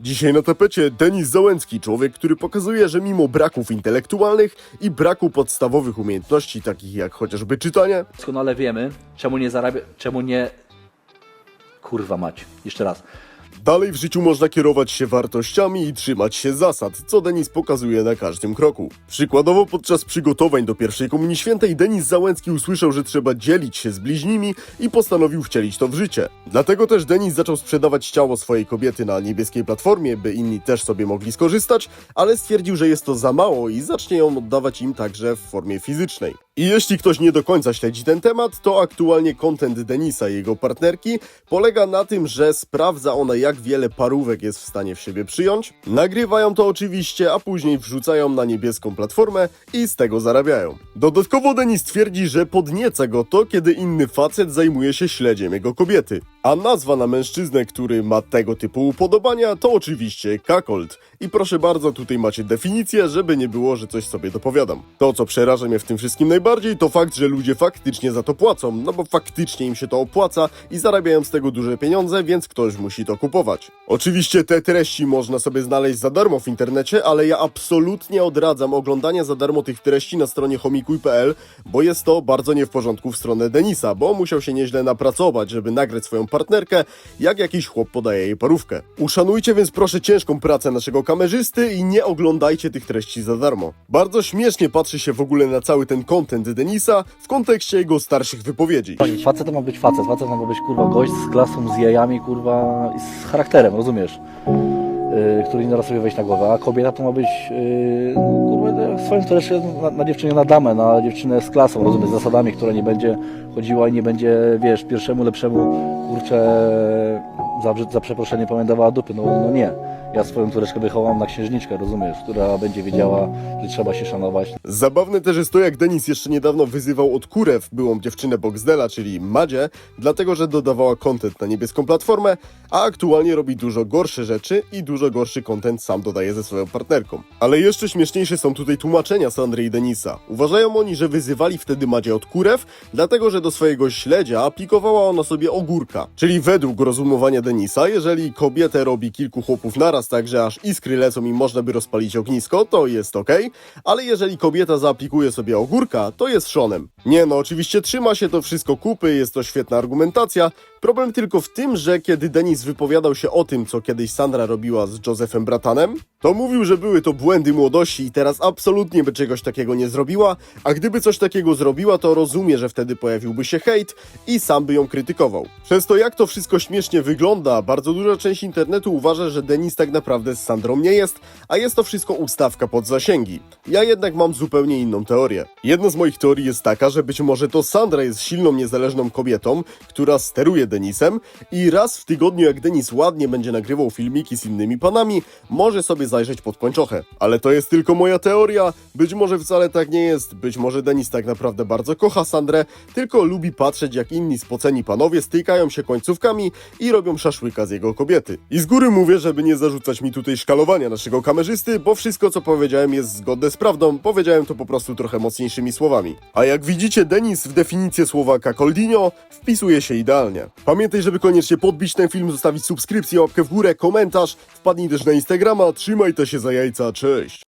Dzisiaj na tapecie Denis Załęcki, człowiek, który pokazuje, że mimo braków intelektualnych i braku podstawowych umiejętności, takich jak chociażby czytanie, Doskonale wiemy, czemu nie zarabia, czemu nie... Kurwa mać, jeszcze raz. Dalej w życiu można kierować się wartościami i trzymać się zasad, co Denis pokazuje na każdym kroku. Przykładowo podczas przygotowań do pierwszej Komunii Świętej Denis Załęcki usłyszał, że trzeba dzielić się z bliźnimi i postanowił wcielić to w życie. Dlatego też Denis zaczął sprzedawać ciało swojej kobiety na niebieskiej platformie, by inni też sobie mogli skorzystać, ale stwierdził, że jest to za mało i zacznie ją oddawać im także w formie fizycznej. I jeśli ktoś nie do końca śledzi ten temat, to aktualnie content Denisa i jego partnerki polega na tym, że sprawdza ona jak wiele parówek jest w stanie w siebie przyjąć, nagrywają to oczywiście, a później wrzucają na niebieską platformę i z tego zarabiają. Dodatkowo Denis twierdzi, że podnieca go to, kiedy inny facet zajmuje się śledziem jego kobiety. A nazwa na mężczyznę, który ma tego typu upodobania, to oczywiście kakold. I proszę bardzo, tutaj macie definicję, żeby nie było, że coś sobie dopowiadam. To, co przeraża mnie w tym wszystkim najbardziej, to fakt, że ludzie faktycznie za to płacą, no bo faktycznie im się to opłaca i zarabiają z tego duże pieniądze, więc ktoś musi to kupować. Oczywiście te treści można sobie znaleźć za darmo w internecie, ale ja absolutnie odradzam oglądania za darmo tych treści na stronie homikuj.pl, bo jest to bardzo nie w porządku w stronę Denisa, bo musiał się nieźle napracować, żeby nagrać swoją partnerkę, jak jakiś chłop podaje jej parówkę. Uszanujcie więc proszę ciężką pracę naszego kamerzysty i nie oglądajcie tych treści za darmo. Bardzo śmiesznie patrzy się w ogóle na cały ten content Denisa w kontekście jego starszych wypowiedzi. Facet to ma być facet, facet ma być kurwa gość z klasą, z jajami, kurwa i z charakterem, rozumiesz? Yy, który nie da sobie wejść na głowę, a kobieta to ma być yy, no, kurwa, swoim troszeczkę na, na dziewczynę na damę, na dziewczynę z klasą, rozumiesz, z zasadami, która nie będzie chodziła i nie będzie, wiesz, pierwszemu lepszemu, kurczę, za, za przeproszenie pamiętała dupy, no, no nie. Ja swoją córeczkę wychowam na księżniczkę, rozumiesz, która będzie wiedziała, że trzeba się szanować, Zabawne też jest to, jak Denis jeszcze niedawno wyzywał od Kurew byłą dziewczynę Boxdela, czyli Madzie, dlatego że dodawała content na niebieską platformę, a aktualnie robi dużo gorsze rzeczy i dużo gorszy content sam dodaje ze swoją partnerką. Ale jeszcze śmieszniejsze są tutaj tłumaczenia Sandry i Denisa. Uważają oni, że wyzywali wtedy Madzie od Kurew, dlatego że do swojego śledzia aplikowała ona sobie ogórka. Czyli według rozumowania Denisa, jeżeli kobietę robi kilku chłopów naraz, tak że aż iskry lecą i można by rozpalić ognisko, to jest ok, ale jeżeli kobieta zaaplikuje sobie ogórka, to jest szonem. Nie no, oczywiście trzyma się to wszystko kupy, jest to świetna argumentacja. Problem tylko w tym, że kiedy Denis wypowiadał się o tym, co kiedyś Sandra robiła z Josephem Bratanem, to mówił, że były to błędy młodości i teraz absolutnie by czegoś takiego nie zrobiła, a gdyby coś takiego zrobiła, to rozumie, że wtedy pojawiłby się hejt i sam by ją krytykował. Przez to jak to wszystko śmiesznie wygląda, bardzo duża część internetu uważa, że Denis tak naprawdę z Sandrą nie jest, a jest to wszystko ustawka pod zasięgi. Ja jednak mam zupełnie inną teorię. Jedna z moich teorii jest taka, że być może to Sandra jest silną, niezależną kobietą, która steruje Denisem i raz w tygodniu, jak Denis ładnie będzie nagrywał filmiki z innymi panami, może sobie zajrzeć pod pończochę. Ale to jest tylko moja teoria, być może wcale tak nie jest, być może Denis tak naprawdę bardzo kocha Sandrę, tylko lubi patrzeć jak inni spoceni panowie stykają się końcówkami i robią szaszłyka z jego kobiety. I z góry mówię, żeby nie zarzucać mi tutaj szkalowania naszego kamerzysty, bo wszystko co powiedziałem jest zgodne z prawdą, powiedziałem to po prostu trochę mocniejszymi słowami. A jak widzicie, Denis w definicję słowa kakoldinio wpisuje się idealnie. Pamiętaj, żeby koniecznie podbić ten film, zostawić subskrypcję, łapkę w górę, komentarz, wpadnij też na Instagrama, trzymaj to się za jajca, cześć!